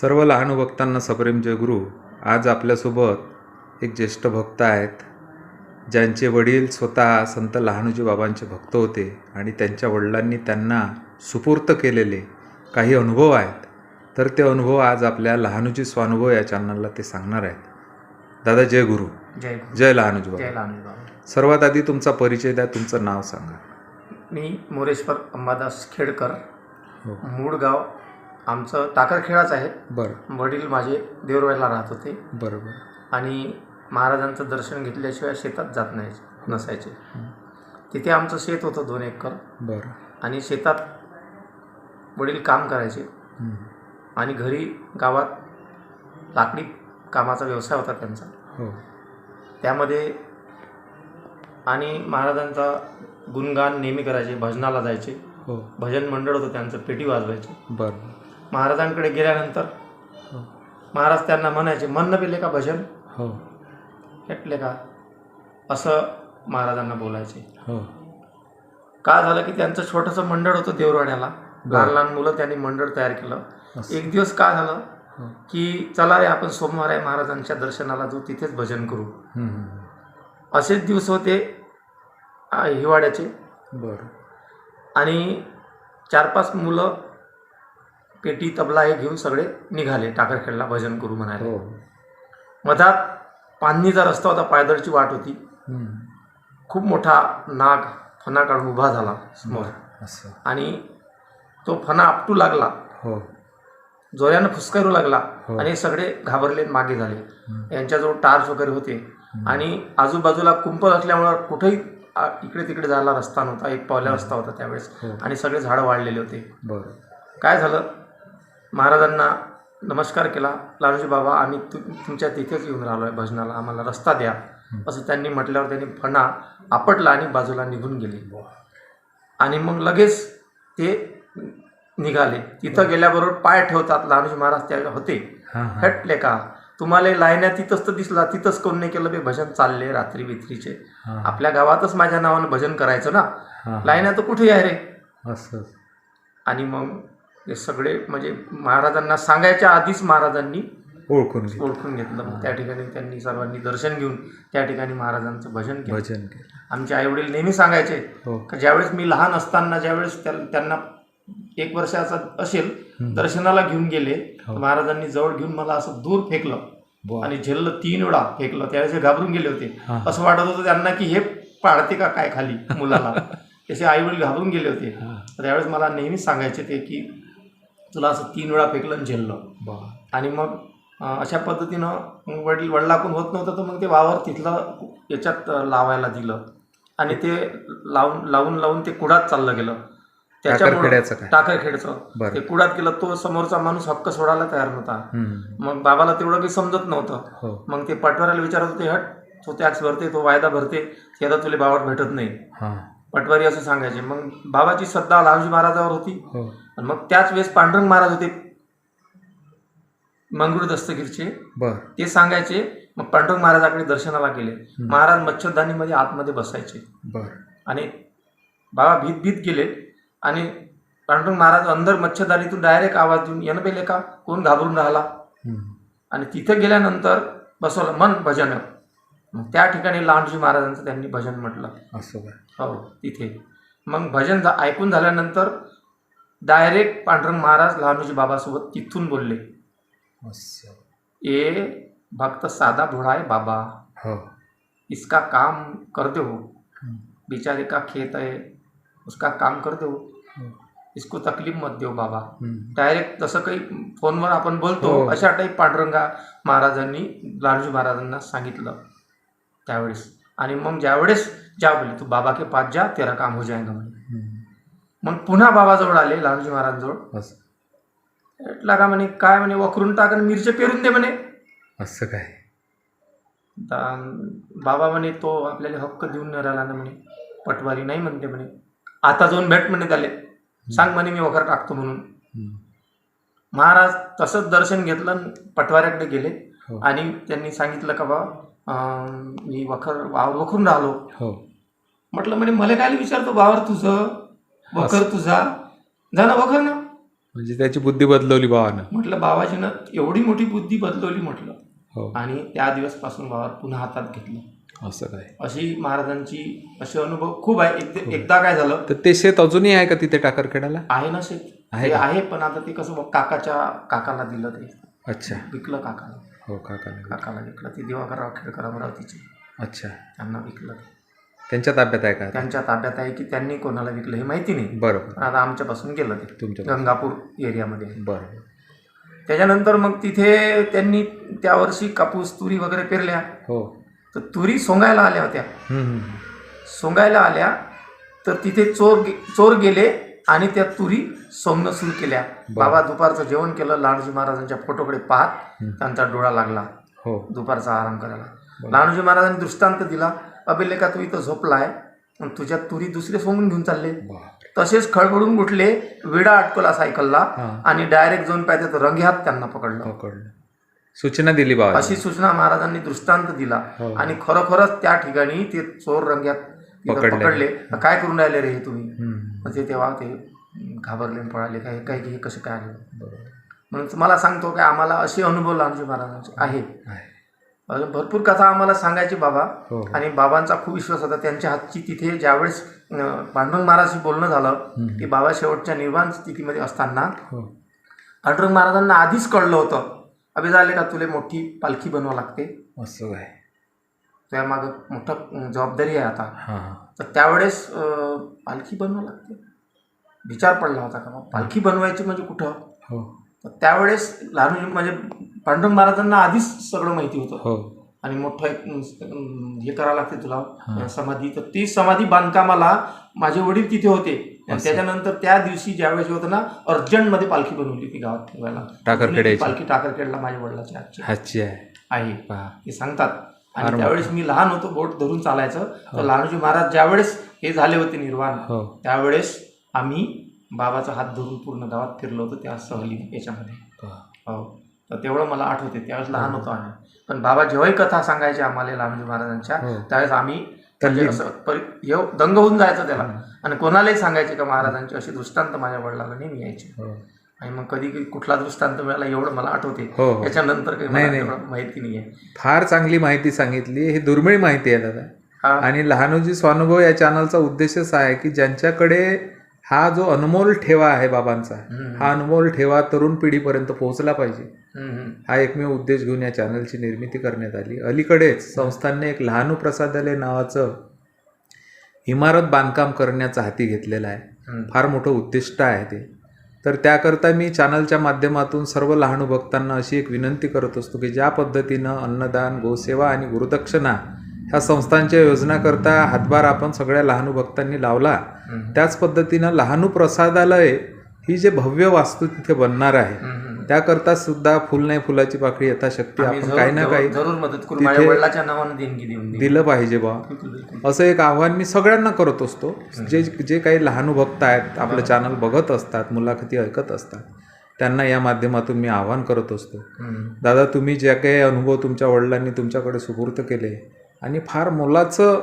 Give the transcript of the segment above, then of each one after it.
सर्व लहान भक्तांना सप्रेम जयगुरु आज आपल्यासोबत एक ज्येष्ठ भक्त आहेत. ज्यांचे वडील स्वतः संत लहानोजी बाबांचे भक्त होते आणि त्यांच्या वडिलांनी त्यांना सुपूर्त केलेले काही अनुभव आहेत. तर ते अनुभव आज आपल्या लहानोजी स्वानुभव या चॅनलला ते सांगणार आहेत. दादा जय गुरु. जय जय लहानोजी जय बाबा लहानजी बाबा. सर्वात आधी तुमचा परिचय द्या तुमचं नाव सांगा. मी मोरेश्वर अंबादास खेडकर हो. मूळ गाव आमचं टाकरखेडाच आहे. बरं. वडील माझे देवरवायला राहत होते. बरोबर. आणि महाराजांचं दर्शन घेतल्याशिवाय शेतात जात नाही नसायचे. तिथे आमचं शेत होतं दोन एकर. बरं. आणि शेतात वडील काम करायचे. आणि घरी गावात लाकडी कामाचा व्यवसाय होता त्यांचा. हो. त्यामध्ये आणि महाराजांचा गुणगान नेहमी करायचे भजनाला जायचे. हो. भजन मंडळ होतं त्यांचं पेटी वाजवायचे. बरं. महाराजांकडे गेल्यानंतर हो. महाराज त्यांना म्हणायचे मन न पेले का भजन? हो. हेटले का? असं महाराजांना बोलायचे. हो. का झालं की त्यांचं छोटंसं मंडळ होतं देवराण्याला. लहान लहान मुलं त्यांनी मंडळ तयार केलं. एक दिवस का झालं हो. की चला रे आपण सोमवार आहे महाराजांच्या दर्शनाला जाऊ तिथेच भजन करू. असेच दिवस होते हिवाळ्याचे. बरं. आणि चार पाच मुलं पेटी तबला हे घेऊन सगळे निघाले टाकरखेडला भजन करू म्हणाले. हो. मधात पाणीचा रस्ता होता पायदळची वाट होती. खूप मोठा नाग फणा काढून उभा झाला समोर. असं. आणि तो फणा आपटू लागला. हो. जोऱ्यानं फुसकारू लागला हो. आणि सगळे घाबरले मागे झाले. यांच्याजवळ टार्च वगैरे होते. आणि आजूबाजूला कुंपल असल्यामुळं कुठेही इकडे तिकडे जायला रस्ता नव्हता. एक पावल्या रस्ता होता त्यावेळेस. हो. आणि सगळे झाडं वाढलेले होते. बरं. काय झालं? महाराजांना नमस्कार केला. लालूजी बाबा आम्ही तु तुमच्या तिथेच येऊन राहिलो आहे भजनाला. आम्हाला रस्ता द्या. असं त्यांनी म्हटल्यावर त्यांनी फणा आपटला आणि बाजूला निघून गेले. आणि मग लगेच ते निघाले. तिथं गेल्याबरोबर पाय ठेवतात लहानजी महाराज त्या होते. हटले का? तुम्हाला लायण्या तिथंच तर दिसला. तिथंच कोण नाही केलं बे भजन चालले रात्री बित्रीचे. आपल्या गावातच माझ्या नावानं भजन करायचं ना? लायण्या तर कुठे आहे रे? असं. आणि मग हे सगळे म्हणजे महाराजांना सांगायच्या आधीच महाराजांनी ओळखून ओळखून घेतलं. मग त्या ठिकाणी त्यांनी सर्वांनी दर्शन घेऊन त्या ठिकाणी महाराजांचं भजन केलं. भजन केलं. आमचे आईवडील नेहमी सांगायचे हो. का ज्यावेळेस मी लहान असताना ज्यावेळेस त्या- त्यांना एक वर्षाचा असेल. दर्शनाला घेऊन गेले हो. महाराजांनी जवळ घेऊन मला असं दूर फेकलं. आणि झेललं तीन वेळा फेकलं. त्यावेळेस हे घाबरून गेले होते. असं वाटत होतं त्यांना की हे पाडते का काय खाली मुलाला? तसे आई वडील घाबरून गेले होते. त्यावेळेस मला नेहमीच सांगायचे ते की तुला असं तीन वेळा फेकलं आणि झेललं. आणि मग अशा पद्धतीनं वडील वडिलाकडून होत नव्हतं तर मग ते वावर तिथलं याच्यात लावायला दिलं. आणि ते लावून लावून लावून ते कुडात चाललं गेलं. काय? टाकरखेडचं बरं. ते कुडात गेलं तो समोरचा माणूस हक्क सोडायला तयार नव्हता. मग बाबाला तेवढं काही समजत नव्हतं. हो. मग ते पटवाऱ्याला विचारत होते हट तो टॅक्स भरते तो वायदा भरते ते आता तुला बावट भेटत नाही. पटवारी असं सांगायचे. मग बाबाची श्रद्धा लहानजी महाराजावर होती. हो. आणि मग त्याच वेळेस पांडुरंग महाराज होते मंगरूळ दस्तगीरचे. बर. ते सांगायचे मग पांडुरंग महाराजाकडे दर्शनाला गेले. महाराज मच्छरदानीमध्ये आतमध्ये बसायचे. बर. आणि बाबा भीत भीत गेले. आणि पांडुरंग महाराज अंदर मच्छरदानीतून डायरेक्ट आवाज देऊन येणं पेले का? कोण घाबरून राहिला. आणि तिथे गेल्यानंतर बसवलं मन भजन. मग त्या ठिकाणी लहानजी महाराजांचं त्यांनी भजन म्हटलं. असं काय हो तिथे. मग भजन ऐकून झाल्यानंतर डायरेक्ट पांडुरंग महाराज लहानूजी बाबासोबत तिथून बोलले. ये भक्त सादा भोळा है बाबा. हो. इसका काम कर दो हं. बेचारे का खेत है उसका काम कर दो हो. इसको तकलीफ मत देऊ बाबा. हं. डायरेक्ट जसं काही फोनवर आपण बोलतो हो. अशा टाईप पांडुरंगा महाराजांनी लहानजी महाराजांना सांगितलं. त्यावेळेस. आणि मग ज्यावेळेस जा बोले तू बाबा के पास जा तेरा काम हो जाएगा म्हणे. मग पुन्हा बाबाजवळ आले लहानजी महाराजांजवळ. म्हटलं का म्हणे काय म्हणे वखरून टाक आणि मिरचे पेरून दे म्हणे. असं काय? बाबा म्हणे तो आपल्याला हक्क देऊन राहिला ना म्हणे. पटवारी नाही म्हणते म्हणे. आता जाऊन भेट म्हणे त्याले. सांग म्हणे मी वखर टाकतो म्हणून. महाराज तसंच दर्शन घेतलं पटवाऱ्याकडे गेले. हो. आणि त्यांनी सांगितलं का बा अं, मी वखर वावर वखरून राहिलो. हो. म्हटलं म्हणे मला काय विचारतो वावर तुझं? वखर तुझा? जा ना वखर ना. म्हणजे त्याची बुद्धी बदलवली भावानं म्हटलं बाबाजीनं एवढी मोठी बुद्धी बदलवली म्हटलं. हो. आणि त्या दिवसपासून बाबा पुन्हा हातात घेतलं. असं काय? अशी महाराजांची असे अनुभव खूप आहे. एकदा एकदा काय झालं? तर ते शेत अजूनही आहे का तिथे टाकरखेड्याला आहे ना शेत. आहे पण आता ते कसं काकाच्या काकाला दिलं ते. अच्छा. विकलं काकाला. हो काका काकाला विकलं ते दिवाकरराव खेडकर अमरावतीचे अच्छा. त्यांना विकलं. ते त्यांच्या ताब्यात आहे का? त्यांच्या ताब्यात आहे की त्यांनी कोणाला विकलं हे माहिती नाही. बरोबर. पण आता आमच्यापासून गेलं ते. तुमच्या गंगापूर एरियामध्ये. बरोबर. त्याच्यानंतर मग तिथे त्यांनी त्या वर्षी कापूस तुरी वगैरे पेरल्या. हो. तर तुरी सोंगायला आल्या होत्या. हम्म, हम्म. सोंगायला आल्या तर तिथे चोर गे- चोर गेले. आणि त्या तुरी सोंगणं सुरू केल्या. बाबा दुपारचं जेवण केलं लाडूजी महाराजांच्या फोटोकडे पाहत त्यांचा डोळा लागला. हो. दुपारचा आराम करायला. लाडूजी महाराजांनी दृष्टांत दिला अभिले का तू इथं झोपलाय तुझ्या तुरी दुसरे सोंगून घेऊन चालले. तसेच खळबळून उठले विडा अटकला सायकलला. आणि डायरेक्ट जाऊन पाहिजे तर रंगेहात त्यांना पकडलं. पकडलं. सूचना दिली बाबा अशी सूचना महाराजांनी दृष्टांत दिला हो. आणि खरोखरच त्या ठिकाणी ते चोर रंग्यात पकडले. काय करून राहिले रे हे तुम्ही. मग ते तेव्हा ते घाबरले पळाले काय काय हे कसं काय आले. म्हणून तुम्हाला सांगतो की आम्हाला असे अनुभव लहानजी महाराजांचे आहे. आहे. अजून भरपूर कथा आम्हाला सांगायची बाबा. हो आणि बाबांचा खूप विश्वास होता. त्यांच्या हातची तिथे ज्यावेळेस पांडुरंग महाराजशी बोलणं झालं की बाबा शेवटच्या निर्वाण स्थितीमध्ये असताना हो. पांडुरंग महाराजांना आधीच कळलं होतं अभि झाले का तुला मोठी पालखी बनवावं लागते? असं काय तुझ्या मागं मोठं जबाबदारी आहे आता. तर त्यावेळेस पालखी बनवावं लागते. विचार पडला होता का मग? पालखी बनवायची म्हणजे कुठं? हो. तर त्यावेळेस लहान म्हणजे पांडुरंग महाराजांना आधीच सगळं माहिती होतं. हो. आणि मोठं एक हे करावं लागते तुला समाधी. तर ती समाधी बांधकामाला माझे वडील तिथे होते. आणि त्याच्यानंतर त्या दिवशी ज्यावेळेस होतं ना अर्जंटमध्ये पालखी बनवली ती गावात ठेवायला. पालखी टाकरखेडला माझ्या वडिलाची हातची आहे. ते सांगतात. आणि त्यावेळेस मी लहान होतो बोट धरून चालायचं. तर लहानजी महाराज ज्यावेळेस हे झाले होते निर्वाण हो. त्यावेळेस आम्ही बाबाचा हात धरून पूर्ण गावात फिरलो होतो त्या सहली याच्यामध्ये. हो. तर तेवढं मला आठवते. त्यावेळेस लहान होतो आम्ही. पण बाबा जेव्हाही कथा सांगायची आम्हाला लहानजी महाराजांच्या हो. त्यावेळेस आम्ही म्हणजे असं हे दंग होऊन जायचं त्याला. आणि कोणालाही सांगायचे का महाराजांची अशी दृष्टांत माझ्या वडिलाला नेहमी यायचे. हो. आणि मग कधी कुठला दृष्टांत मिळाला एवढं मला आठवते हो, हो. याच्यानंतर काही नाही, मला नाही. माहिती नाही आहे फार चांगली माहिती सांगितली ही दुर्मिळ माहिती आहे दादा हा आणि लहानोजी स्वानुभव या चॅनलचा उद्देशच आहे की ज्यांच्याकडे हा जो अनमोल ठेवा आहे बाबांचा हम्म. हा अनमोल ठेवा तरुण पिढीपर्यंत पोहोचला पाहिजे हम्म, हम्म. हा एकमेव उद्देश घेऊन या चॅनलची निर्मिती करण्यात आली अलीकडेच संस्थांनी एक लहानू प्रसादालय नावाचं इमारत बांधकाम करण्याचा हाती घेतलेलं आहे हम्म. फार मोठं उद्दिष्ट आहे ते तर त्याकरता मी चॅनलच्या माध्यमातून सर्व लहानू भक्तांना अशी एक विनंती करत असतो की ज्या पद्धतीनं अन्नदान गोसेवा आणि गुरुदक्षिणा ह्या संस्थांच्या योजनाकरता हातभार आपण सगळ्या लहानू भक्तांनी लावला. त्याच पद्धतीनं लहानू प्रसादालय ही जे भव्य वास्तू तिथे बनणार आहे. त्याकरता सुद्धा फुल नाही फुलाची पाकळी यथाशक्ती आपण काही ना काही जरूर- मदत करू. माझ्या वडिलाच्या नावानं देणगी देऊन दिलं पाहिजे बा. असं एक आव्हान मी सगळ्यांना करत असतो. जे जे काही लहानू भक्त आहेत आपलं चॅनल बघत असतात मुलाखती ऐकत असतात त्यांना या माध्यमातून मी आव्हान करत असतो. दादा तुम्ही जे काही अनुभव तुमच्या वडिलांनी तुमच्याकडे सुपूर्त केले आणि फार मोलाचं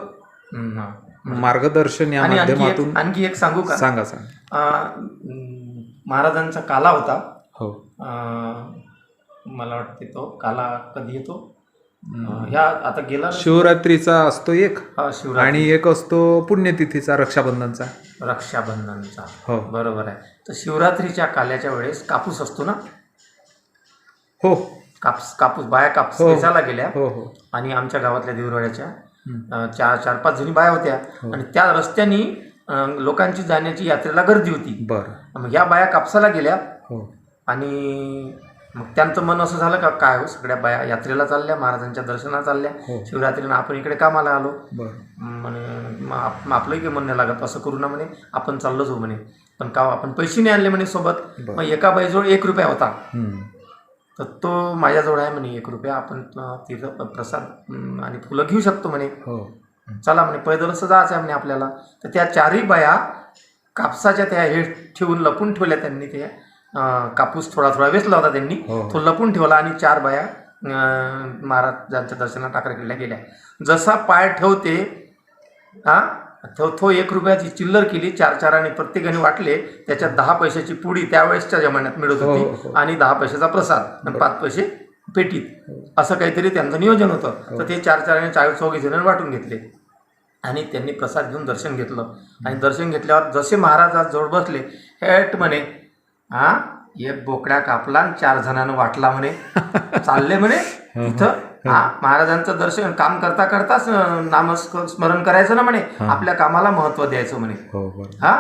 हा. मार्गदर्शन या माध्यमातून आणखी एक सांगू का? सांगा सांगा. महाराजांचा काला होता. हो. मला वाटते तो काला कधी येतो? ह्या आता गेला? शिवरात्रीचा असतो एक हा, शिवरात्री आणि एक असतो पुण्यतिथीचा रक्षाबंधनचा. रक्षाबंधनचा. हो. बरोबर आहे. तर शिवरात्रीच्या काल्याच्या वेळेस कापूस असतो ना? हो. कापूस कापूस बाया कापूस हो. वेचायला गेल्या. हो हो. आणि आमच्या गावातल्या हम्म. अं, चार चार पाच जणी बाया होत्या. हो. आणि त्या रस्त्यानी अं, लोकांची जाण्याची यात्रेला गर्दी होती. बरं. मग ह्या बाया कापसाला गेल्या. हो. आणि मग त्यांचं मन असं झालं का काय हो सगळ्या बाया यात्रेला चालल्या महाराजांच्या दर्शनाला चालल्या हो. शिवरात्रीनं आपण इकडे कामाला आलो. बरं. म्हणे मग आप- मग आपलंही काही नाही लागत असं करू ना म्हणे आपण चाललो जाऊ म्हणे. पण का आपण पैसे नाही आणले म्हणे सोबत. बरं. मग एका बाईजवळ एक रुपया होता. हम्म. तर तो माझ्याजवळ आहे म्हणे एक रुपया. आपण अं, तिथं प्रसाद अं, आणि फुलं घेऊ शकतो म्हणे. हो. चला म्हणे पैदल असं जायचं आहे म्हणे आपल्याला. तर त्या चारही बाया कापसाच्या त्या हे ठेवून लपून ठेवल्या त्यांनी ते अं, कापूस थोडा थोडा वेचला होता त्यांनी. हो. तो लपून ठेवला आणि चार बाया महाराजांच्या दर्शनाला टाकरखेडल्या गेल्या. जसा पाय ठेवते हा तो तो एक रुपयाची चिल्लर केली चार चाराने प्रत्येकाने वाटले त्याच्यात दहा पैशाची पुडी त्यावेळेसच्या जमान्यात मिळत हो, होती हो. आणि दहा पैशाचा प्रसाद आणि पाच पैसे पेटीत. असं काहीतरी त्यांचं नियोजन होतं. हो. तर ते चार चाराने चार चौघी जण वाटून घेतले. आणि त्यांनी प्रसाद घेऊन दर्शन घेतलं. आणि दर्शन घेतल्यावर जसे महाराज आज जवळ बसले हेट म्हणे हा? एक बोकड्या कापला आणि चार जणांना वाटला म्हणे. चालले म्हणे तिथं हा महाराजांचं दर्शन काम करता करताच अं, नामस्क स्मरण करायचं ना म्हणे. आपल्या कामाला महत्त्व द्यायचं म्हणे. हो हा?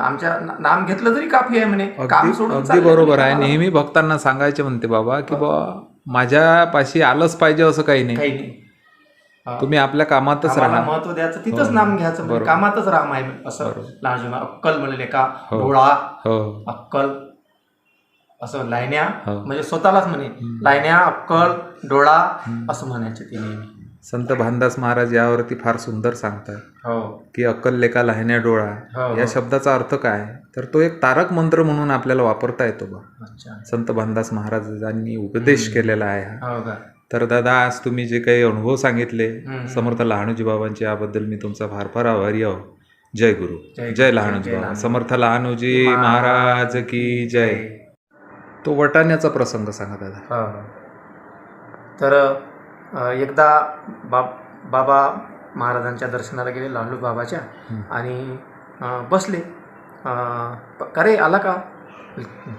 आमच्या नाम घेतलं तरी काफी आहे म्हणे. काम सोडून अगदी बरोबर आहे. नेहमी भक्तांना सांगायचे म्हणते बाबा की बाबा माझ्यापाशी आलंच पाहिजे असं काही नाही. काही नाही. हा. तुम्ही आपल्या कामातच राहा. महत्त्व द्यायचं तिथंच नाम घ्यायचं म्हणजे. कामातच राम आहे असं लहानजी अक्कल म्हणले का? हो. डोळा हो. अक्कल असं लायण्या हो. म्हणजे स्वतःलाच म्हणे लायण्या अक्कल डोळा असं म्हणायचे ते. नेहमी संत भानदास महाराज यावरती फार सुंदर सांगतात हो. की अक्कल लेखा लहान्या डोळा. हो, या हो. शब्दाचा अर्थ काय? तर तो एक तारक मंत्र म्हणून आपल्याला वापरता येतो बा संत भानदास महाराजांनी उपदेश केलेला आहे हा. हो तर दादा आज तुम्ही जे काही अनुभव सांगितले. समर्थ लहानोजी बाबांचे याबद्दल मी तुमचा फार फार आभारी आहो. जय गुरु. जय लहानोजी बाबा. समर्थ लहानोजी महाराज की जय. तो वटाण्याचा प्रसंग सांगा दादा. हो. तर एकदा बाब बाबा महाराजांच्या दर्शनाला गेले लालू बाबाच्या. आणि बसले. का रे आला का?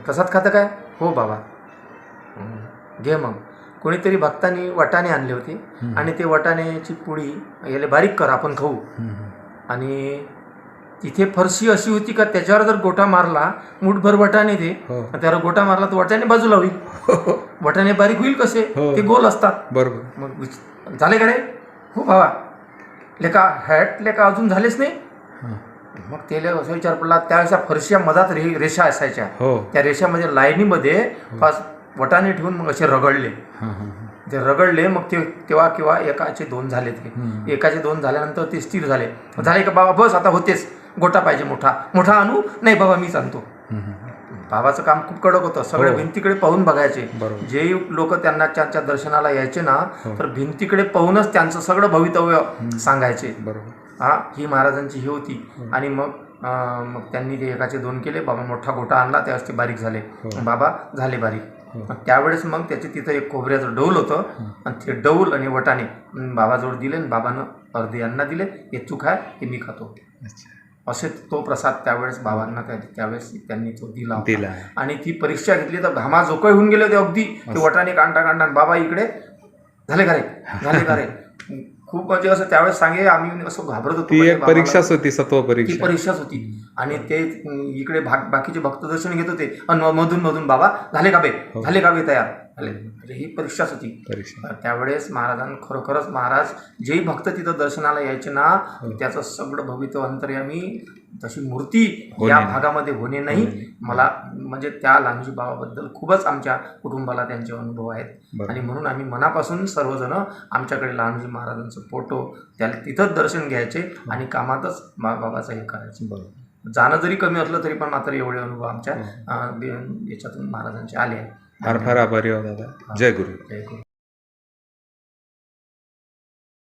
प्रसाद खातं काय? हो बाबा. घे मग. कोणीतरी भक्तांनी वटाणे आणले होते. आणि ते वटाण्याची पोळी याला बारीक कर आपण खाऊ. आणि तिथे फरशी अशी होती का त्याच्यावर जर गोटा मारला मुठभर वटाणे ते हो. त्यावर गोटा मारला तर वटाणे बाजूला होईल. वटाणे बारीक होईल कसे? हो. ते गोल असतात. बरोबर. मग झाले का रे? हो बाबा. लेका हॅट लेका अजून झालेच नाही. मग त्याला असं विचार पडला त्यावेळेस फरशीच्या मधात रे रेषा असायच्या. हो. त्या रेषामध्ये लाईनीमध्ये वटाणे ठेवून मग असे रगडले. हं, हं, हं. ते रगडले मग ते तेव्हा किंवा एकाचे दोन झाले ते. एकाचे दोन झाल्यानंतर ते स्थिर झाले. झाले का बाबा बस आता होतेच. गोटा पाहिजे मोठा. मोठा आणू? नाही बाबा मीच आणतो. बाबाचं काम खूप कडक होतं. सगळे हो. भिंतीकडे पाहून बघायचे. जे लोक त्यांना त्यांच्या दर्शनाला यायचे ना हो. तर भिंतीकडे पाहूनच त्यांचं सगळं भवितव्य सांगायचे. बरोबर. हा ही महाराजांची ही होती. हो. आणि मग मग त्यांनी ते एकाचे दोन केले. बाबा मोठा गोटा आणला. त्यावेळेस ते बारीक झाले. बाबा झाले बारीक. मग त्यावेळेस मग त्याचे तिथं एक खोबऱ्याचं डौल होतं. आणि ते डौल आणि वटाणे अं, बाबाजवळ दिले आणि बाबानं अर्धे यांना दिले. हे चूक आहे हे मी खातो. असे तो प्रसाद त्यावेळेस बाबांना त्या त्यावेळेस त्यांनी तो दिला. दिला. आणि ती परीक्षा घेतली तर घामा जोकळ होऊन गेले होते अगदी. ते वटाने कांटा आणि बाबा इकडे. झाले का रे? झाले का रे? खूप म्हणजे असं त्यावेळेस सांगे आम्ही असं घाबरत होतो. ती म्हणजे एक. परीक्षाच होती सत्व ती परीक्षा. परीक्षाच होती. आणि ते अं, इकडे भाग बाकीचे भक्त दर्शन घेत होते. मधून मधून बाबा झाले का बे? हो. झाले का बे तयार? झाले म्हणजे ही परीक्षाच होती परीक्षा त्यावेळेस महाराजांना खरोखरच महाराज जेही भक्त तिथं दर्शनाला यायचे ना हो. त्याचं सगळं भवितव्य अंतर्यामी तशी मूर्ती या. भागामध्ये होणे नाही. मला म्हणजे त्या लांजी बाबाबद्दल खूपच आमच्या कुटुंबाला त्यांचे अनुभव आहेत. आणि म्हणून आम्ही मनापासून सर्वजण आमच्याकडे लहानजी महाराजांचं फोटो त्याला तिथंच दर्शन घ्यायचे आणि कामातच बाबाचं हे करायचे बरोबर जाणं जरी कमी असलं तरी पण मात्र एवढे अनुभव आमच्या हो. याच्यातून महाराजांचे आले आहेत फार फार आभारी आहो दादा जय गुरु जय गुरु